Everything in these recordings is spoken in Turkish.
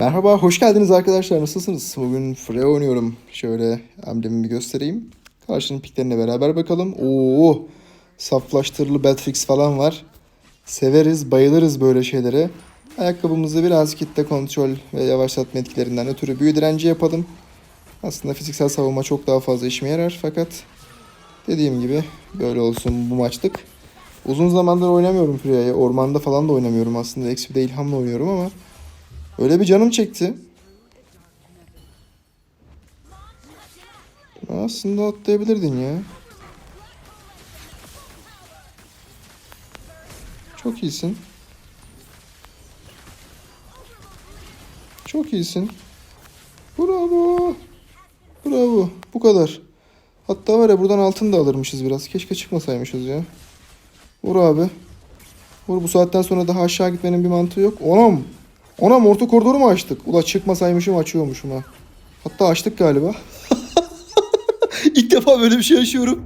Merhaba, hoş geldiniz arkadaşlar. Nasılsınız? Bugün Freya oynuyorum. Şöyle amblemimi göstereyim. Karşının piklerine beraber bakalım. Oo, saflaştırılı Battlefix falan var. Severiz, bayılırız böyle şeylere. Ayakkabımızı biraz kitle kontrol ve yavaşlatma etkilerinden ötürü büyü direnci yapalım. Aslında fiziksel savunma çok daha fazla işime yarar fakat dediğim gibi böyle olsun bu maçlık. Uzun zamandır oynamıyorum Freya'yı. Ormanda falan da oynamıyorum aslında. XP'de ilhamla oynuyorum ama Öyle bir canım çekti. Aslında atlayabilirdin ya. Çok iyisin. Çok iyisin. Bravo. Bravo. Bu kadar. Hatta var ya buradan altın da alırmışız biraz. Keşke çıkmasaymışız ya. Vur abi. Vur bu saatten sonra daha aşağı gitmenin bir mantığı yok. Onam. Onam orta koridoru mu açtık? Ula çıkmasaymışım açıyormuşum ha. Hatta açtık galiba. İlk defa böyle bir şey yaşıyorum.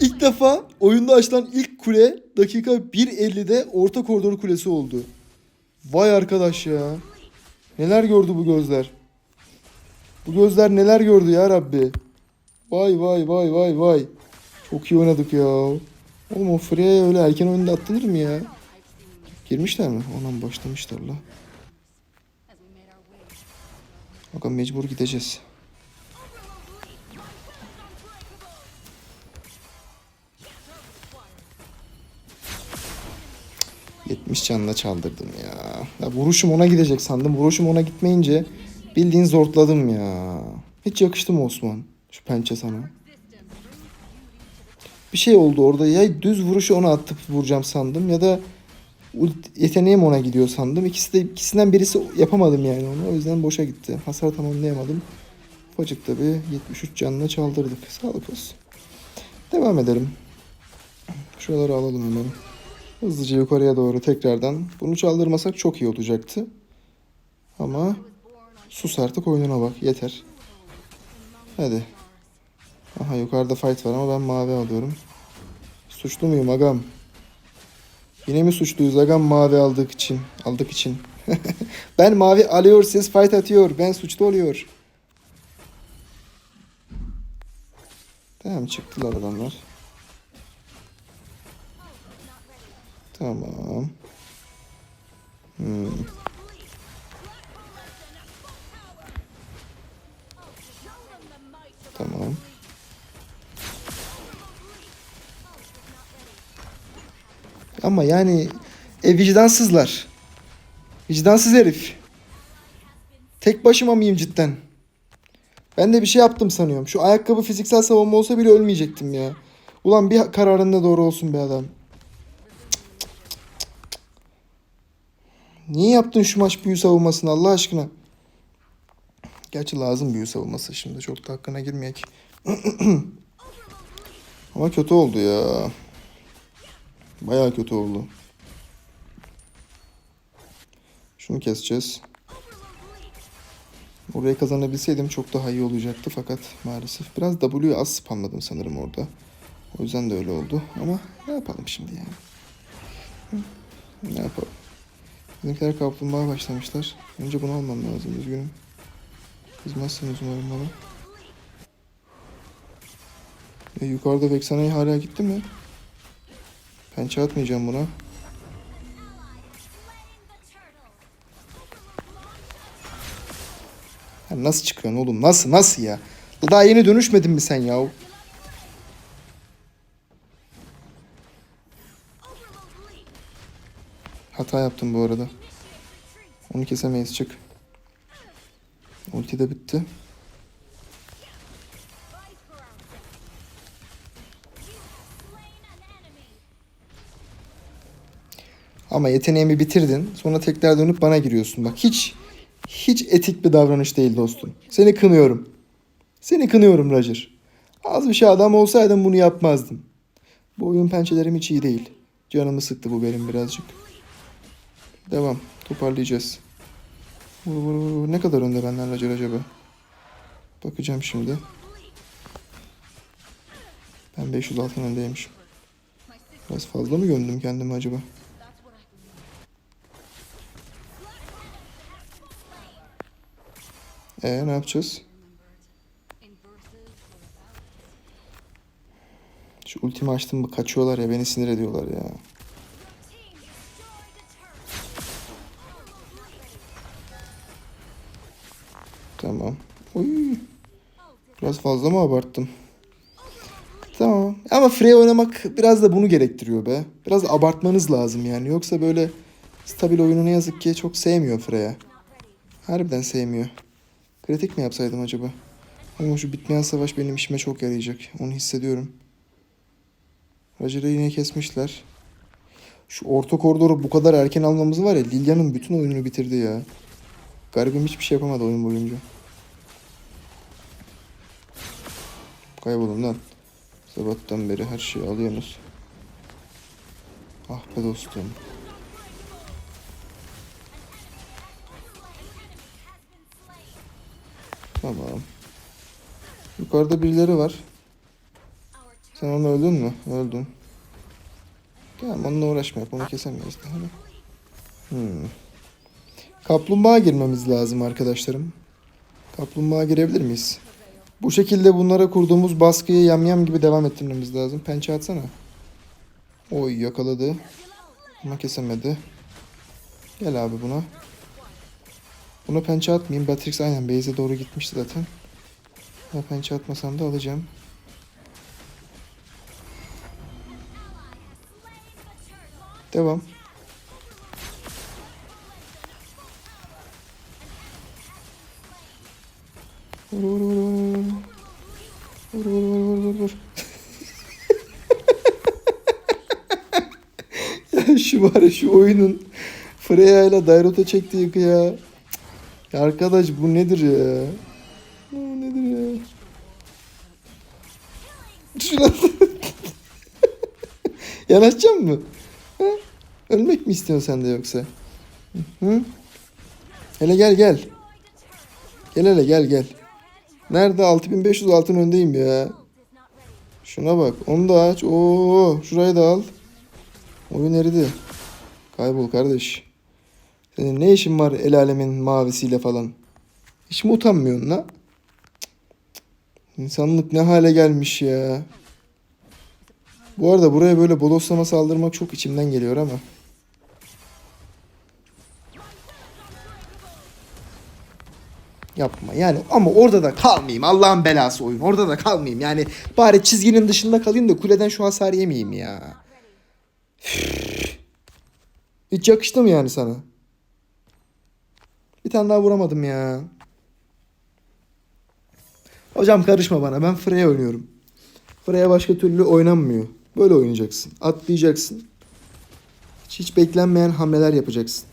İlk defa oyunda açılan ilk kule dakika 1.50'de orta koridor kulesi oldu. Vay arkadaş ya. Neler gördü bu gözler. Bu gözler neler gördü ya Rabbi. Vay vay vay vay vay. Çok iyi oynadık ya. Oğlum o Freya öyle erken oyunda atılır mı ya? Girmişler mi? Ondan başlamışlar la. Bakalım mecbur gideceğiz. Yetmiş canına çaldırdım ya. ya. Vuruşum ona gidecek sandım. Vuruşum ona gitmeyince bildiğin zortladım ya. Hiç yakıştı mı Osman? Şu pençe sana. Bir şey oldu orada. Ya düz vuruşu ona atıp vuracağım sandım ya da yeteneğim ona gidiyor sandım. İkisi de ikisinden birisi yapamadım yani onu. O yüzden boşa gitti. Hasar tamamlayamadım. Ufacık da bir 73 canına çaldırdık. Sağlık olsun. Devam edelim. Şuraları alalım hemen. Hızlıca yukarıya doğru tekrardan. Bunu çaldırmasak çok iyi olacaktı. Ama sus artık oyununa bak. Yeter. Hadi. Aha yukarıda fight var ama ben mavi alıyorum. Suçlu muyum agam? Yine mi suçluyuz agam mavi aldık için? Aldık için. ben mavi alıyor siz fight atıyor. Ben suçlu oluyor. Tamam çıktılar adamlar. Tamam. Hmm. Ama yani e, vicdansızlar. Vicdansız herif. Tek başıma mıyım cidden? Ben de bir şey yaptım sanıyorum. Şu ayakkabı fiziksel savunma olsa bile ölmeyecektim ya. Ulan bir kararında doğru olsun be adam. Niye yaptın şu maç büyü savunmasını Allah aşkına? Gerçi lazım büyü savunması şimdi. Çok da hakkına girmeyek. Ama kötü oldu ya. Bayağı kötü oldu. Şunu keseceğiz. Oraya kazanabilseydim çok daha iyi olacaktı fakat maalesef biraz W'yu az spamladım sanırım orada. O yüzden de öyle oldu ama ne yapalım şimdi yani. Ne yapalım. Bizimkiler kaplumbağa başlamışlar. Önce bunu almam lazım üzgünüm. Kızmazsınız umarım bana. E, yukarıda Vexana'yı hala gitti mi? Pençe atmayacağım buna. Ya nasıl çıkıyorsun oğlum? Nasıl? Nasıl ya? Daha yeni dönüşmedin mi sen ya? Hata yaptım bu arada. Onu kesemeyiz çık. Ulti de bitti. Ama yeteneğimi bitirdin. Sonra tekrar dönüp bana giriyorsun. Bak hiç hiç etik bir davranış değil dostum. Seni kınıyorum. Seni kınıyorum Roger. Az bir şey adam olsaydım bunu yapmazdım. Bu oyun pençelerim hiç iyi değil. Canımı sıktı bu benim birazcık. Devam. Toparlayacağız. Vur, vur, vur. Ne kadar önde benden Roger acaba? Bakacağım şimdi. Ben 500 altın öndeymişim. Biraz fazla mı gömdüm kendimi acaba? E ne yapacağız? Şu ultimi açtım mı kaçıyorlar ya beni sinir ediyorlar ya. Tamam. Oy. Biraz fazla mı abarttım? Tamam. Ama Frey oynamak biraz da bunu gerektiriyor be. Biraz abartmanız lazım yani. Yoksa böyle stabil oyunu ne yazık ki çok sevmiyor Freya. Harbiden sevmiyor. Kritik mi yapsaydım acaba? Ama şu bitmeyen savaş benim işime çok yarayacak. Onu hissediyorum. Roger'ı yine kesmişler. Şu orta koridoru bu kadar erken almamız var ya Lilia'nın bütün oyununu bitirdi ya. Garibim hiçbir şey yapamadı oyun boyunca. Kaybolun lan. Sabahtan beri her şeyi alıyorsunuz. Ah be dostum. Tamam. Yukarıda birileri var. Sen onu öldün mü? Öldün. Tamam onunla uğraşma yap. Onu kesemeyiz daha da. Hmm. Kaplumbağa girmemiz lazım arkadaşlarım. Kaplumbağa girebilir miyiz? Bu şekilde bunlara kurduğumuz baskıyı yamyam gibi devam ettirmemiz lazım. Pençe atsana. Oy yakaladı. Ama kesemedi. Gel abi buna. Buna pençe atmayayım. Batrix aynen base'e doğru gitmişti zaten. Ya pençe atmasam da alacağım. Devam. Vur vur vur vur. Vur vur vur vur vur vur. ya şu var şu oyunun Freya ile Dairot'a çektiği ya. Ya. Arkadaş bu nedir ya? Bu nedir ya? Şuna Yanaşacak mı? Ha? Ölmek mi istiyorsun sen de yoksa? Hı? Hele gel gel. Gel hele gel gel. Nerede? 6500 altın öndeyim ya. Şuna bak. Onu da aç. Oo, şurayı da al. Oyun eridi. Kaybol kardeş. Senin ne işin var el alemin mavisiyle falan? Hiç mi utanmıyorsun la? İnsanlık ne hale gelmiş ya. Bu arada buraya böyle bodoslama saldırmak çok içimden geliyor ama. Yapma yani ama orada da kalmayayım Allah'ın belası oyun orada da kalmayayım yani bari çizginin dışında kalayım da kuleden şu hasar yemeyeyim ya. Hiç yakıştı mı yani sana? Bir tane daha vuramadım ya. Hocam karışma bana ben Freya oynuyorum. Freya başka türlü oynanmıyor. Böyle oynayacaksın. Atlayacaksın. Hiç, hiç beklenmeyen hamleler yapacaksın.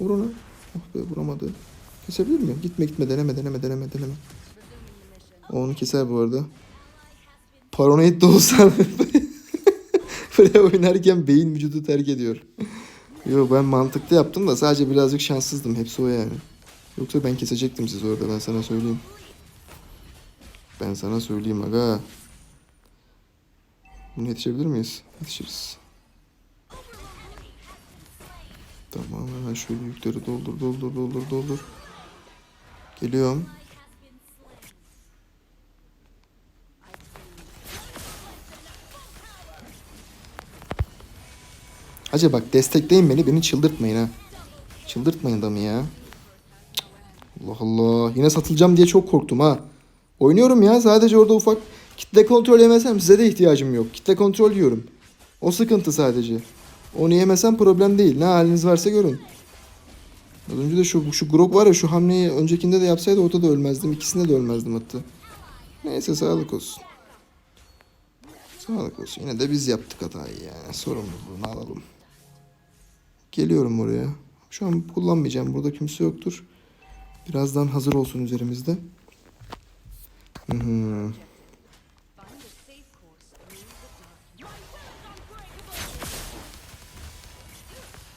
Vur onu. Oh be vuramadı. Kesebilir miyim? Gitme gitme deneme deneme deneme deneme. Onu keser bu arada. Paranoid de olsa Freya oynarken beyin vücudu terk ediyor. Yo ben mantıklı yaptım da sadece birazcık şanssızdım. Hepsi o yani. Yoksa ben kesecektim sizi orada ben sana söyleyeyim. Ben sana söyleyeyim aga. Bunu yetişebilir miyiz? Yetişiriz. Tamam hemen şöyle yükleri doldur doldur doldur doldur. Geliyorum. Hacı bak destekleyin beni beni çıldırtmayın ha. Çıldırtmayın adamı ya. Allah Allah. Yine satılacağım diye çok korktum ha. Oynuyorum ya sadece orada ufak kitle kontrol yemesem size de ihtiyacım yok. Kitle kontrol diyorum. O sıkıntı sadece. Onu yemesem problem değil. Ne haliniz varsa görün. Az önce de şu, şu Grok var ya şu hamleyi öncekinde de yapsaydı orada da ölmezdim. İkisinde de ölmezdim hatta. Neyse sağlık olsun. Sağlık olsun. Yine de biz yaptık hatayı yani. Sorumluluğunu alalım. Geliyorum buraya. Şu an kullanmayacağım. Burada kimse yoktur. Birazdan hazır olsun üzerimizde. Hı hı.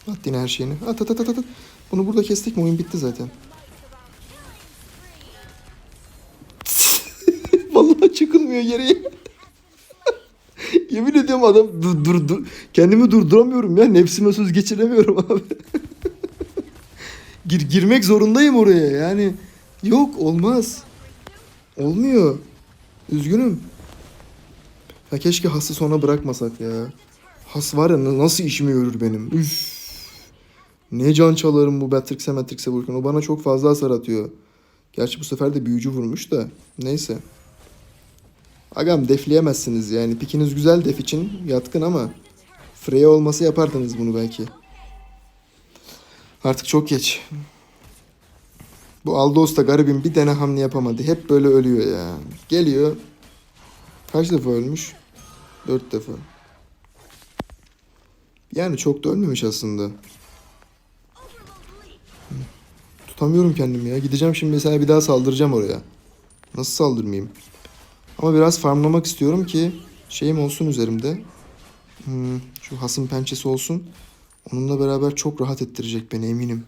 At yine her şeyini. At at at at at. Bunu burada kestik mi oyun bitti zaten. Vallahi çıkılmıyor geriye. Yemin ediyorum adam dur, dur, dur. Kendimi durduramıyorum ya. Nefsime söz geçiremiyorum abi. Gir, girmek zorundayım oraya yani. Yok olmaz. Olmuyor. Üzgünüm. Ya keşke hası sona bırakmasak ya. Has var ya na- nasıl işimi görür benim. Üf. Ne can çalarım bu Batrix'e Matrix'e vururken. O bana çok fazla hasar atıyor. Gerçi bu sefer de büyücü vurmuş da. Neyse. Agam defleyemezsiniz yani. Pikiniz güzel def için yatkın ama Freya olması yapardınız bunu belki. Artık çok geç. Bu Aldos da garibim bir tane hamle yapamadı. Hep böyle ölüyor ya. Geliyor. Kaç defa ölmüş? Dört defa. Yani çok da ölmemiş aslında. Tutamıyorum kendimi ya. Gideceğim şimdi mesela bir daha saldıracağım oraya. Nasıl saldırmayayım? Ama biraz farmlamak istiyorum ki şeyim olsun üzerimde. Hmm, şu hasım pençesi olsun. Onunla beraber çok rahat ettirecek beni eminim.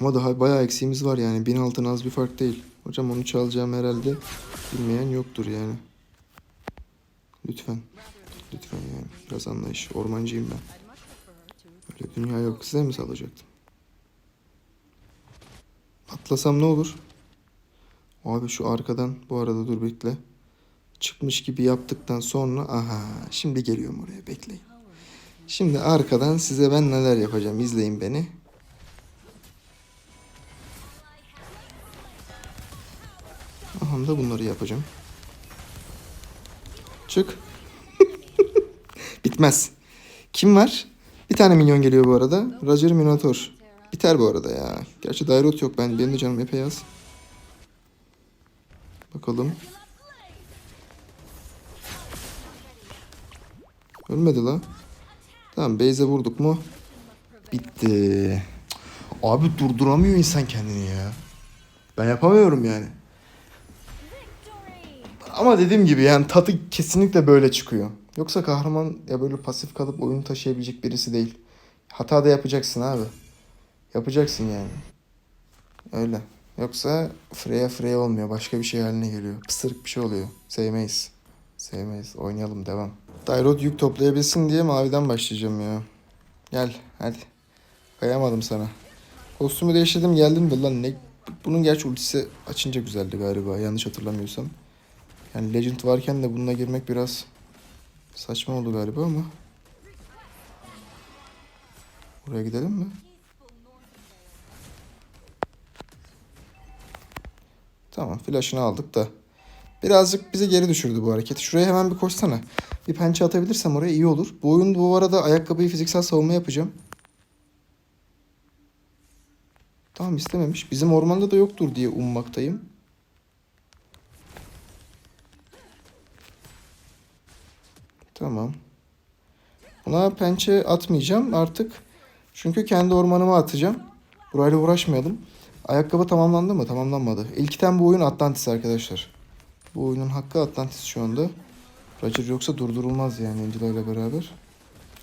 Ama daha bayağı eksiğimiz var yani. Bin altın az bir fark değil. Hocam onu çalacağım herhalde. Bilmeyen yoktur yani. Lütfen. Lütfen yani. Biraz anlayış. Ormancıyım ben. Öyle dünya yok. Size mi salacaktım? Atlasam ne olur? Abi şu arkadan bu arada dur bekle. Çıkmış gibi yaptıktan sonra aha şimdi geliyorum oraya bekleyin. Şimdi arkadan size ben neler yapacağım izleyin beni. Aha da bunları yapacağım. Çık. Bitmez. Kim var? Bir tane minyon geliyor bu arada. Roger Minotaur. Biter bu arada ya. Gerçi Dairot yok. Ben, benim de canım epey az. Bakalım. Ölmedi la. Tamam base'e vurduk mu? Bitti. Abi durduramıyor insan kendini ya. Ben yapamıyorum yani. Ama dediğim gibi yani tadı kesinlikle böyle çıkıyor. Yoksa kahraman ya böyle pasif kalıp oyunu taşıyabilecek birisi değil. Hata da yapacaksın abi. Yapacaksın yani. Öyle. Yoksa Freya Freya olmuyor. Başka bir şey haline geliyor. Pısırık bir şey oluyor. Sevmeyiz. Sevmeyiz. Oynayalım devam. Dairot yük toplayabilsin diye maviden başlayacağım ya. Gel hadi. Kayamadım sana. Kostümü değiştirdim geldim de lan ne... Bunun gerçi ultisi açınca güzeldi galiba yanlış hatırlamıyorsam. Yani Legend varken de bununla girmek biraz saçma oldu galiba ama. Buraya gidelim mi? Tamam flash'ını aldık da. Birazcık bizi geri düşürdü bu hareket. Şuraya hemen bir koşsana. Bir pençe atabilirsem oraya iyi olur. Bu oyun bu arada ayakkabıyı fiziksel savunma yapacağım. Tamam istememiş. Bizim ormanda da yoktur diye ummaktayım. Tamam. Buna pençe atmayacağım artık. Çünkü kendi ormanıma atacağım. Burayla uğraşmayalım. Ayakkabı tamamlandı mı? Tamamlanmadı. İlk item bu oyun Atlantis arkadaşlar. Bu oyunun hakkı Atlantis şu anda. Roger yoksa durdurulmaz yani Angela ile beraber.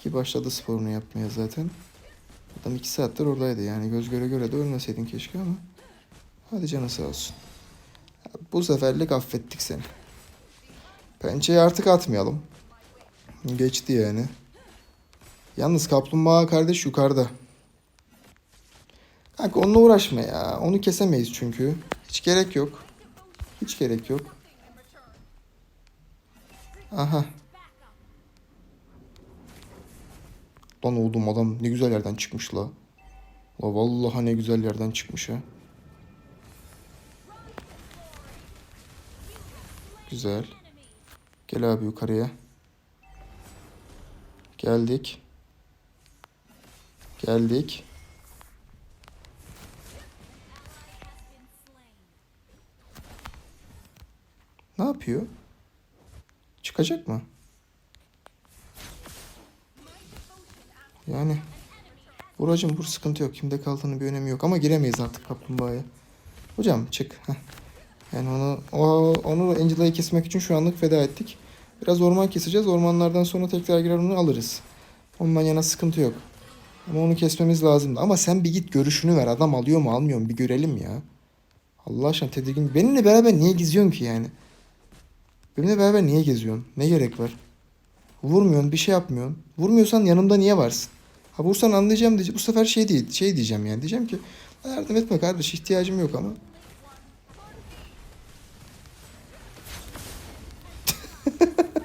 Ki başladı sporunu yapmaya zaten. Adam iki saattir oradaydı yani göz göre göre de ölmeseydin keşke ama. Hadi canı sağ olsun. Bu seferlik affettik seni. Pençeyi artık atmayalım. Geçti yani. Yalnız kaplumbağa kardeş yukarıda. Kanka onunla uğraşma ya. Onu kesemeyiz çünkü. Hiç gerek yok. Hiç gerek yok. Aha. Lan oğlum adam ne güzel yerden çıkmış la. La vallahi ne güzel yerden çıkmış ha. Güzel. Gel abi yukarıya. Geldik. Geldik. Ne yapıyor? Çıkacak mı? Yani Buracım vur sıkıntı yok. Kimde kaldığının bir önemi yok. Ama giremeyiz artık kaplumbağaya. Hocam çık. Yani onu o, onu Angela'yı kesmek için şu anlık feda ettik. Biraz orman keseceğiz. Ormanlardan sonra tekrar girer onu alırız. Ondan yana sıkıntı yok. Ama onu kesmemiz lazımdı. Ama sen bir git görüşünü ver. Adam alıyor mu almıyor mu bir görelim ya. Allah aşkına tedirgin. Benimle beraber niye geziyorsun ki yani? Benimle beraber niye geziyorsun? Ne gerek var? Vurmuyorsun, bir şey yapmıyorsun. Vurmuyorsan yanımda niye varsın? Ha vursan anlayacağım diyeceğim. Bu sefer şey değil, şey diyeceğim yani. Diyeceğim ki Yardım etme kardeş ihtiyacım yok ama.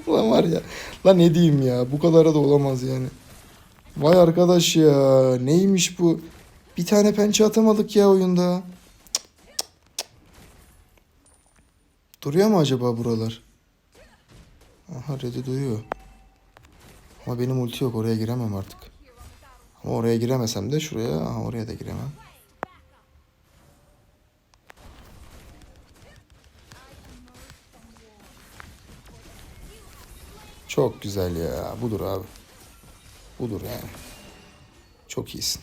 Lan var ya. Lan ne diyeyim ya. Bu kadar da olamaz yani. Vay arkadaş ya. Neymiş bu? Bir tane pençe atamadık ya oyunda. Cık, cık, cık. Duruyor mu acaba buralar? Aha red'i duyuyor. Ama benim ulti yok. Oraya giremem artık. Ama oraya giremesem de şuraya. Aha oraya da giremem. Çok güzel ya. Budur abi. Budur yani. Çok iyisin.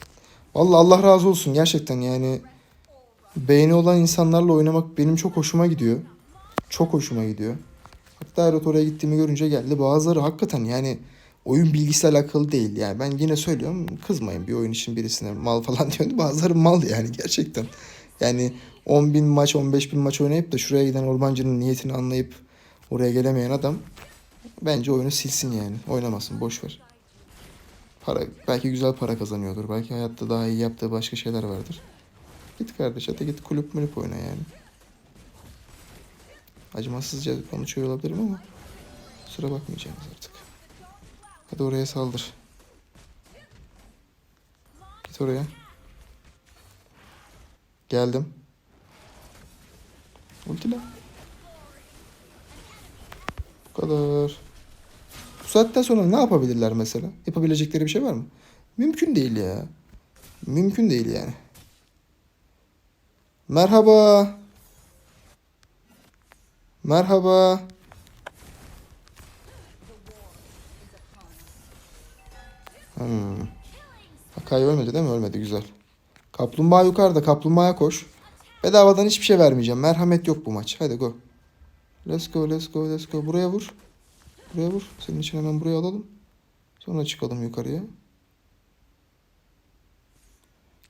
Vallahi Allah razı olsun gerçekten yani. Beğeni olan insanlarla oynamak benim çok hoşuma gidiyor. Çok hoşuma gidiyor. Erot oraya gittiğimi görünce geldi. Bazıları hakikaten yani oyun bilgisiyle alakalı değil. Yani ben yine söylüyorum kızmayın bir oyun için birisine mal falan diyordu. Bazıları mal yani gerçekten. Yani 10 bin maç 15 bin maç oynayıp da şuraya giden ormancının niyetini anlayıp oraya gelemeyen adam bence oyunu silsin yani. Oynamasın boş ver. Para, belki güzel para kazanıyordur. Belki hayatta daha iyi yaptığı başka şeyler vardır. Git kardeş hadi git kulüp mulüp oyna yani. Acımasızca konuşuyor olabilirim ama kusura bakmayacağınız artık. Hadi oraya saldır. Git oraya. Geldim. Ultile. Bu kadar. Bu saatten sonra ne yapabilirler mesela? Yapabilecekleri bir şey var mı? Mümkün değil ya. Mümkün değil yani. Merhaba. Merhaba. Hmm. Hakkari ölmedi değil mi? Ölmedi güzel. Kaplumbağa yukarıda. Kaplumbağaya koş. Bedavadan hiçbir şey vermeyeceğim. Merhamet yok bu maç. Hadi go. Let's go, let's go, let's go. Buraya vur. Buraya vur. Senin için hemen buraya alalım. Sonra çıkalım yukarıya.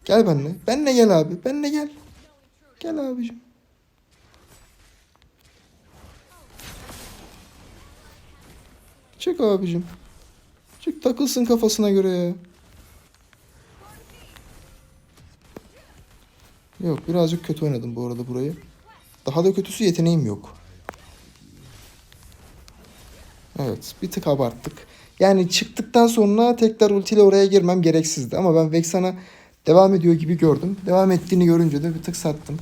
Gel benimle. Benimle gel abi. Benimle gel. Gel abicim. Çık abicim. Çık takılsın kafasına göre ya. Yok birazcık kötü oynadım bu arada burayı. Daha da kötüsü yeteneğim yok. Evet bir tık abarttık. Yani çıktıktan sonra tekrar ultiyle oraya girmem gereksizdi. Ama ben Vexan'a devam ediyor gibi gördüm. Devam ettiğini görünce de bir tık sattım.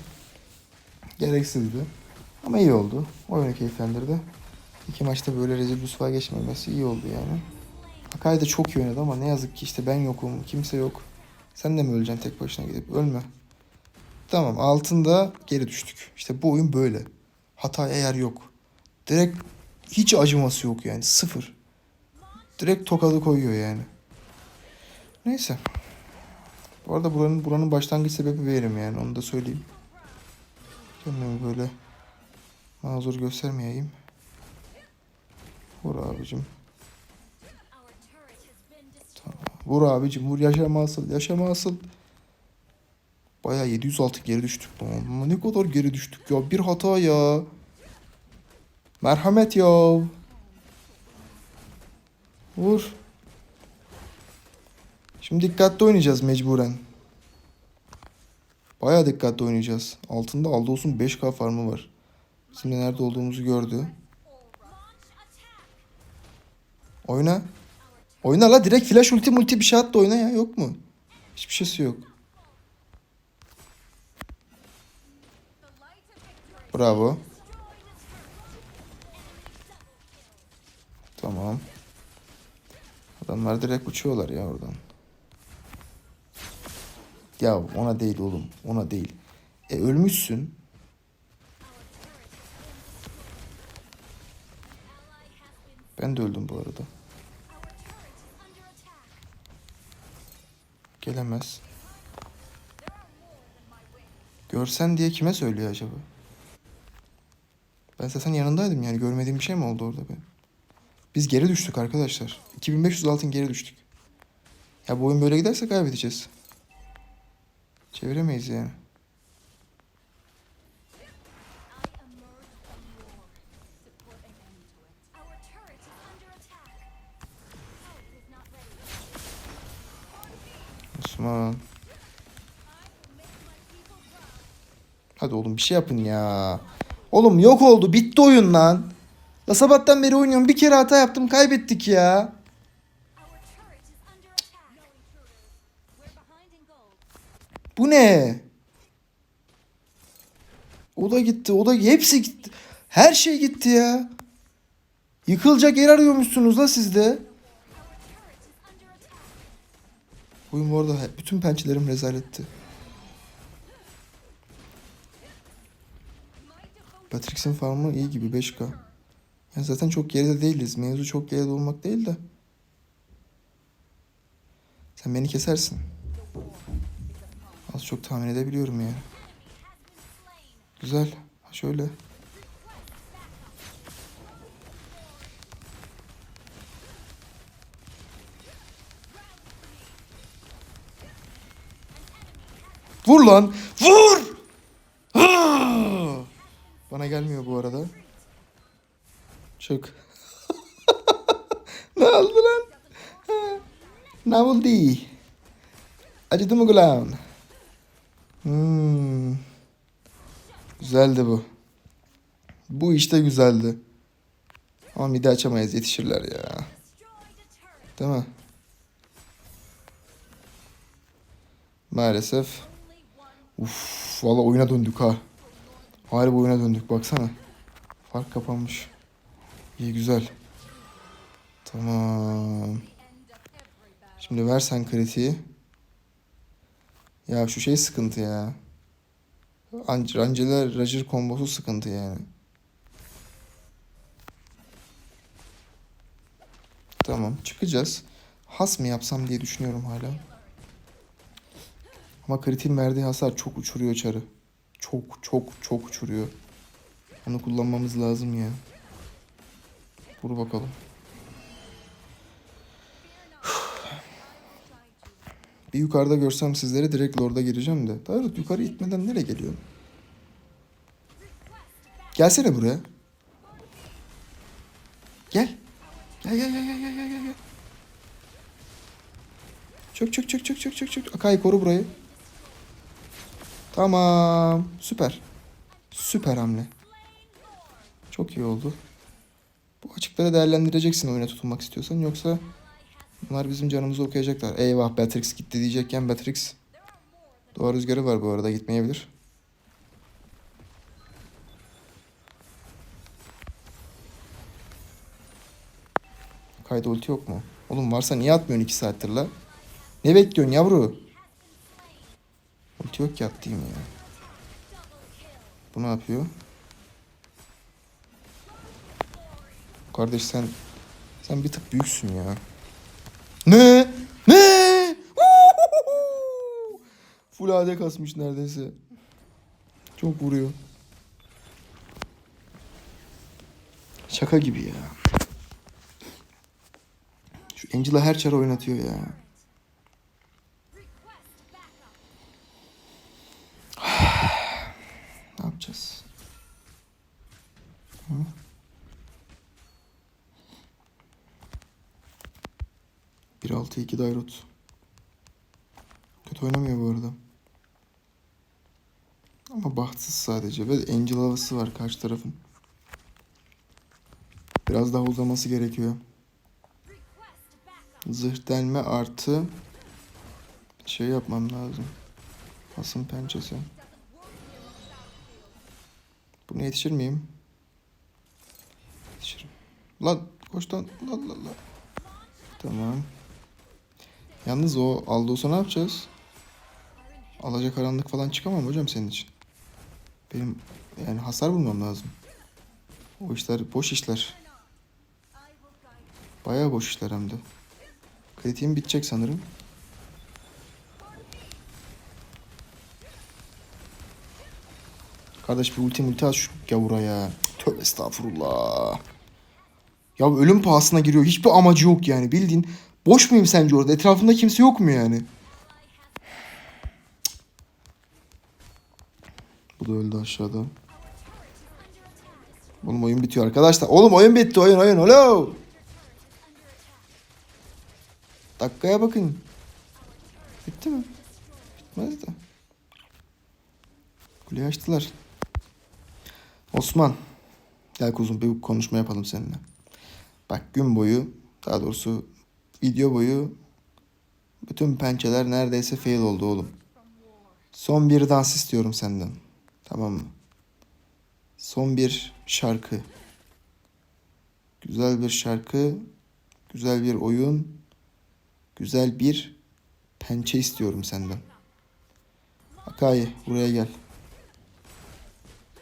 Gereksizdi. Ama iyi oldu. Oyunu keyiflendirdi. İki maçta böyle rezil rüsva geçmemesi iyi oldu yani. Hakkari de çok iyi oynadı ama ne yazık ki işte ben yokum. Kimse yok. Sen de mi öleceksin tek başına gidip? Ölme. Tamam altında geri düştük. İşte bu oyun böyle. Hataya yer yok. Direkt hiç acıması yok yani. Sıfır. Direkt tokadı koyuyor yani. Neyse. Bu arada buranın, buranın başlangıç sebebi benim yani. Onu da söyleyeyim. Kendimi böyle mazur göstermeyeyim. Vur abicim. Tamam. Vur abicim vur yaşama asıl yaşama asıl. Bayağı 706 geri düştük. Ama ne kadar geri düştük ya. Bir hata ya. Merhamet ya. Vur. Şimdi dikkatli oynayacağız mecburen. Bayağı dikkatli oynayacağız. Altında Aldos'un 5k farmı var. Bizim de nerede olduğumuzu gördü. Oyna. Oyna la direkt flash ulti multi bir şey at da oyna ya yok mu? Hiçbir şeysi yok. Bravo. Tamam. Adamlar direkt uçuyorlar ya oradan. Ya ona değil oğlum. Ona değil. E ölmüşsün. Ben de öldüm bu arada. Gelemez. Görsen diye kime söylüyor acaba? Ben zaten yanındaydım yani görmediğim bir şey mi oldu orada benim? Biz geri düştük arkadaşlar. 2500 altın geri düştük. Ya bu oyun böyle giderse kaybedeceğiz. Çeviremeyiz yani. Osman. Hadi oğlum bir şey yapın ya. Oğlum yok oldu. Bitti oyun lan. La sabahtan beri oynuyorum. Bir kere hata yaptım. Kaybettik ya. Bu ne? O da gitti. O da hepsi gitti. Her şey gitti ya. Yıkılacak yer arıyormuşsunuz la sizde. Oyun bu arada bütün pençelerim rezaletti. Patrick'sin farmı iyi gibi 5K. Ya zaten çok geride değiliz. Mevzu çok geride olmak değil de. Sen beni kesersin. Az çok tahmin edebiliyorum yani. Güzel. Şöyle. Vur lan! Vur! Bana gelmiyor bu arada. Çık. ne oldu lan? Ne oldu? Acıdı mı kulağın? Hmm. Güzeldi bu. Bu işte güzeldi. Ama midi açamayız yetişirler ya. Değil mi? Maalesef. Uf, valla oyuna döndük ha. Harbi oyuna döndük baksana. Fark kapanmış. İyi güzel. Tamam. Şimdi versen kritiği. Ya şu şey sıkıntı ya. An- Angela Roger kombosu sıkıntı yani. Tamam çıkacağız. Has mı yapsam diye düşünüyorum hala. Ama kritiğin verdiği hasar çok uçuruyor çarı. Çok çok çok uçuruyor. Onu kullanmamız lazım ya. Vur bakalım. Bir yukarıda görsem sizleri direkt Lord'a gireceğim de. Tarık yukarı itmeden nereye geliyorsun? Gelsene buraya. Gel gel gel gel gel gel gel. gel. Çök çök çök çök çök çök çök. Akai koru burayı. Tamam. Süper. Süper hamle. Çok iyi oldu. Bu açıkları değerlendireceksin oyuna tutunmak istiyorsan. Yoksa bunlar bizim canımızı okuyacaklar. Eyvah Beatrix gitti diyecekken Beatrix doğa rüzgarı var bu arada gitmeyebilir. Kayda ulti yok mu? Oğlum varsa niye atmıyorsun 2 saattir la? Ne bekliyorsun yavru? Ulti yok ki attığım ya. Bu ne yapıyor? Kardeş sen sen bir tık büyüksün ya. Ne? Ne? Full AD kasmış neredeyse. Çok vuruyor. Şaka gibi ya. Şu Angela her çare oynatıyor ya. ne yapacağız? Hı? Altı iki Dairot. Kötü oynamıyor bu arada. Ama bahtsız sadece ve Angel havası var karşı tarafın. Biraz daha uzaması gerekiyor. Zırh delme artı şey yapmam lazım. Asım pençesi. Buna yetişir miyim? Yetişirim. Lan koş lan lan lan lan. Tamam. Yalnız o Aldos'a ne yapacağız? Alaca karanlık falan çıkamam hocam senin için. Benim yani hasar bulmam lazım. O işler boş işler. Bayağı boş işler hem de. Kritiğim bitecek sanırım. Kardeş bir ulti multi at şu gavura ya. Tövbe estağfurullah. Ya ölüm pahasına giriyor. Hiçbir amacı yok yani bildiğin. Boş muyum sence orada? Etrafında kimse yok mu yani? Bu da öldü aşağıda. Oğlum oyun bitiyor arkadaşlar. Oğlum oyun bitti oyun oyun. Alo. Dakikaya bakın. Bitti mi? Bitmez de. Kuleyi açtılar. Osman. Gel kuzum bir konuşma yapalım seninle. Bak gün boyu daha doğrusu video boyu bütün pençeler neredeyse fail oldu oğlum. Son bir dans istiyorum senden. Tamam mı? Son bir şarkı. Güzel bir şarkı, güzel bir oyun, güzel bir pençe istiyorum senden. Akai buraya gel.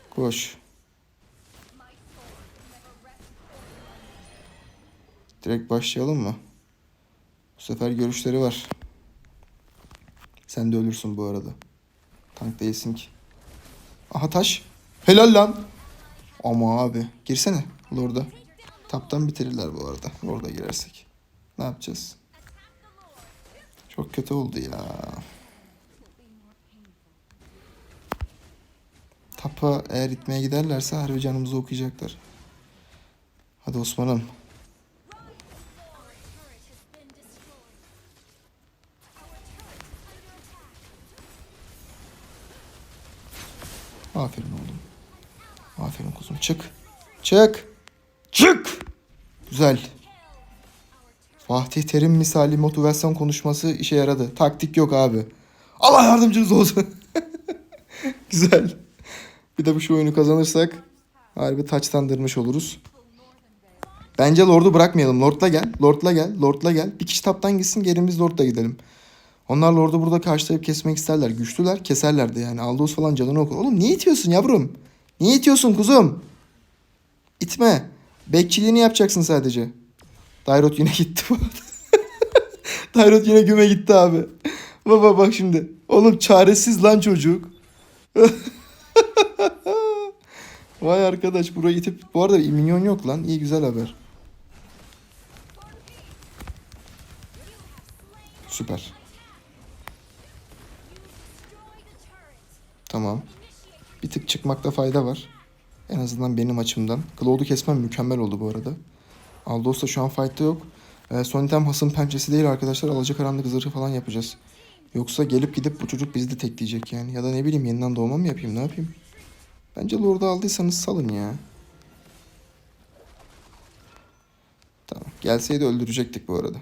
Koş. Direkt başlayalım mı? Bu sefer görüşleri var. Sen de ölürsün bu arada. Tank değilsin ki. Aha taş. Helal lan. Ama abi girsene Lord'a. Taptan bitirirler bu arada. Lord'a girersek. Ne yapacağız? Çok kötü oldu ya. Tapa eğer itmeye giderlerse harbi canımızı okuyacaklar. Hadi Osman'ım. Aferin oğlum. Aferin kuzum. Çık. Çık. Çık. Güzel. Fatih Terim misali motivasyon konuşması işe yaradı. Taktik yok abi. Allah yardımcınız olsun. Güzel. Bir de bu şu oyunu kazanırsak harbi taçlandırmış oluruz. Bence Lord'u bırakmayalım. Lord'la gel. Lord'la gel. Lord'la gel. Bir kişi taptan gitsin gerimiz Lord'la gidelim. Onlar Lord'u burada karşılayıp kesmek isterler. Güçlüler keserler de yani. Aldous falan canını okur. Oğlum niye itiyorsun yavrum? Niye itiyorsun kuzum? İtme. Bekçiliğini yapacaksın sadece. Dairot yine gitti bu. Dairot yine güme gitti abi. Baba bak şimdi. Oğlum çaresiz lan çocuk. Vay arkadaş burayı itip... Bu arada minyon yok lan. İyi güzel haber. Süper. Tamam. Bir tık çıkmakta fayda var. En azından benim açımdan. Cloud'u kesmem mükemmel oldu bu arada. Aldos da şu an fight'ta yok. Ee, son item hasım pençesi değil arkadaşlar. Alacakaranlık zırhı falan yapacağız. Yoksa gelip gidip bu çocuk bizi de tekleyecek yani. Ya da ne bileyim yeniden doğma mı yapayım ne yapayım. Bence Lord'u aldıysanız salın ya. Tamam. Gelseydi öldürecektik bu arada.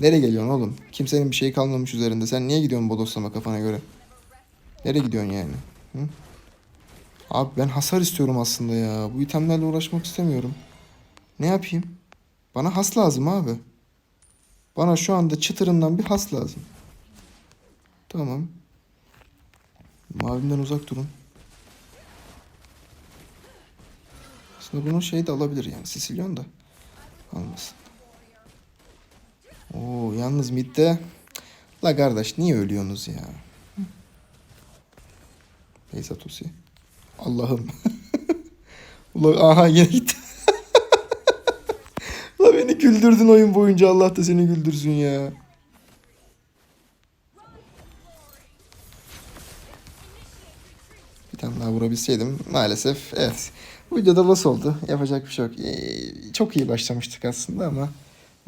Nereye geliyorsun oğlum? Kimsenin bir şey kalmamış üzerinde. Sen niye gidiyorsun bodoslama kafana göre? Nereye gidiyorsun yani? Hı? Abi ben hasar istiyorum aslında ya. Bu itemlerle uğraşmak istemiyorum. Ne yapayım? Bana has lazım abi. Bana şu anda çıtırından bir has lazım. Tamam. Mavimden uzak durun. Aslında bunun şeyi de alabilir yani. Sicilyon da. Almasın. Oo yalnız midde. La kardeş niye ölüyorsunuz ya? Beyza Tosi. Allah'ım. Ula aha yine gitti. La beni güldürdün oyun boyunca Allah da seni güldürsün ya. Bir tane daha vurabilseydim maalesef evet. Bu videoda loss oldu. Yapacak bir şey yok. Ee, çok iyi başlamıştık aslında ama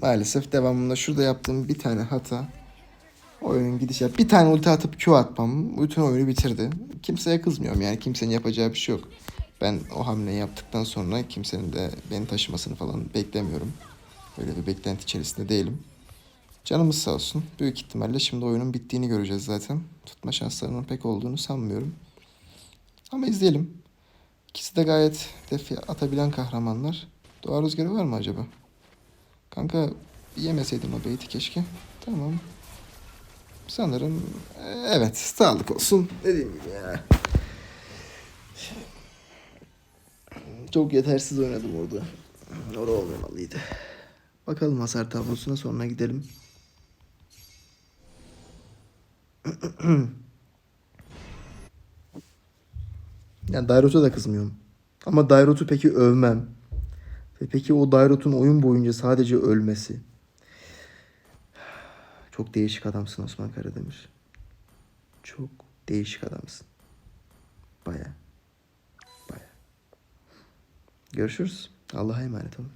maalesef devamında şurada yaptığım bir tane hata oyunun gidişi. Bir tane ulti atıp Q atmam bütün oyunu bitirdi. Kimseye kızmıyorum yani kimsenin yapacağı bir şey yok. Ben o hamleyi yaptıktan sonra kimsenin de beni taşımasını falan beklemiyorum. Öyle bir beklenti içerisinde değilim. Canımız sağ olsun. Büyük ihtimalle şimdi oyunun bittiğini göreceğiz zaten. Tutma şanslarının pek olduğunu sanmıyorum. Ama izleyelim. İkisi de gayet defi atabilen kahramanlar. Doğa rüzgarı var mı acaba? Kanka yemeseydim o beyti keşke. Tamam. Sanırım e, evet sağlık olsun. Dediğim gibi ya. Çok yetersiz oynadım orada. Orada olmamalıydı. Bakalım hasar tablosuna sonra gidelim. Yani Dairot'a da kızmıyorum. Ama Dairot'u peki övmem. Ve peki o Dairot'un oyun boyunca sadece ölmesi. Çok değişik adamsın Osman Karademir. Çok değişik adamsın. Baya. Baya. Görüşürüz. Allah'a emanet olun.